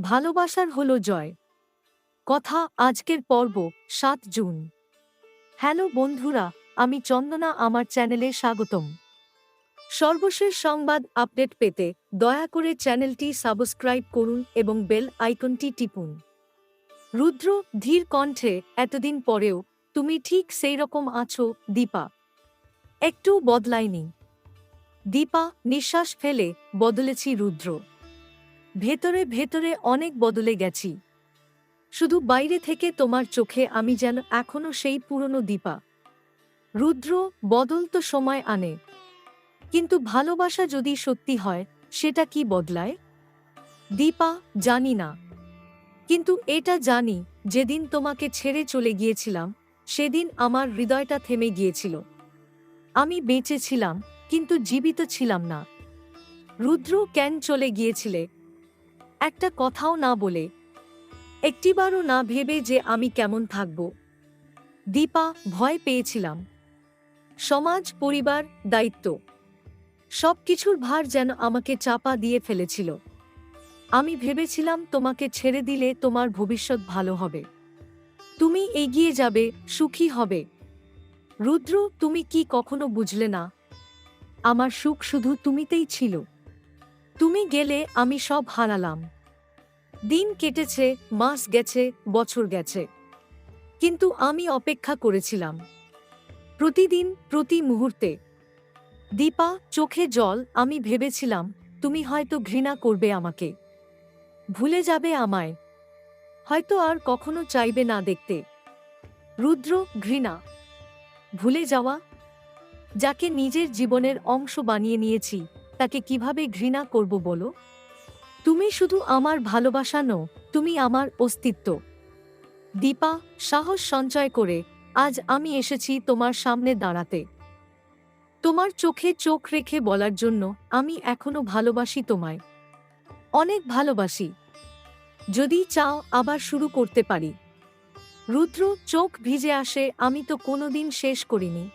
ভালোবাসার হলো জয়। কথা আজকের পর্ব, সাত জুন। হ্যালো বন্ধুরা, আমি চন্দনা, আমার চ্যানেলে স্বাগতম। সর্বশেষ সংবাদ আপডেট পেতে দয়া করে চ্যানেলটি সাবস্ক্রাইব করুন এবং বেল আইকনটি টিপুন। রুদ্র ধীর কণ্ঠে, এতদিন পরেও তুমি ঠিক সেই রকম আছো, দীপা। একটু বদলায়নি দীপা, নিঃশ্বাস ফেলে বদলেছি রুদ্র। ভেতরে ভেতরে অনেক বদলে গেছি। শুধু বাইরে থেকে তোমার চোখে আমি যেন এখনও সেই পুরনো দীপা। রুদ্র বদল তো সময় আনে। কিন্তু ভালোবাসা যদি সত্যি হয়, সেটা কি বদলায়? দীপা, জানি না। কিন্তু এটা জানি, যেদিন তোমাকে ছেড়ে চলে গিয়েছিলাম, সেদিন আমার হৃদয়টা থেমে গিয়েছিল। আমি বেঁচে ছিলাম, কিন্তু জীবিত ছিলাম না। রুদ্র কেন চলে গিয়েছিলে? একটা কথাও না বলে। একটিবারও না ভেবে যে আমি কেমন থাকব। দীপা ভয় পেয়েছিলাম। সমাজ, পরিবার, দায়িত্ব সব কিছুর ভার যেন আমাকে চাপা দিয়ে ফেলেছিল। আমি ভেবেছিলাম তোমাকে ছেড়ে দিলে তোমার ভবিষ্যৎ ভালো হবে। তুমি এগিয়ে যাবে, সুখী হবে। রুদ্র, তুমি কি কখনো বুঝলে না? আমার সুখ শুধু তুমিতেই ছিল। তুমি গেলে আমি সব হারালাম। দিন কেটেছে, মাস গেছে, বছর গেছে। কিন্তু আমি অপেক্ষা করেছিলাম। প্রতিদিন, প্রতি মুহূর্তে। দীপা, চোখে জল, আমি ভেবেছিলাম, তুমি হয়তো ঘৃণা করবে আমাকে। ভুলে যাবে আমায়। হয়তো আর কখনো চাইবে না দেখতে। রুদ্র, ঘৃণা। ভুলে যাওয়া, যাকে নিজের জীবনের অংশ বানিয়ে নিয়েছি। তাকে কীভাবে ঘৃণা করব বলো? তুমি শুধু আমার ভালোবাসা নো তুমি আমার অস্তিত্ব। দীপা, সাহস সঞ্চয় করে, আজ আমি এসেছি তোমার সামনে দাঁড়াতে। তোমার চোখে চোখ রেখে বলার জন্য আমি এখনও ভালোবাসি তোমায়। অনেক ভালোবাসি। যদি চাও আবার শুরু করতে পারি। রুদ্র চোখ ভিজে আসে, আমি তো কোনোদিন শেষ করিনি।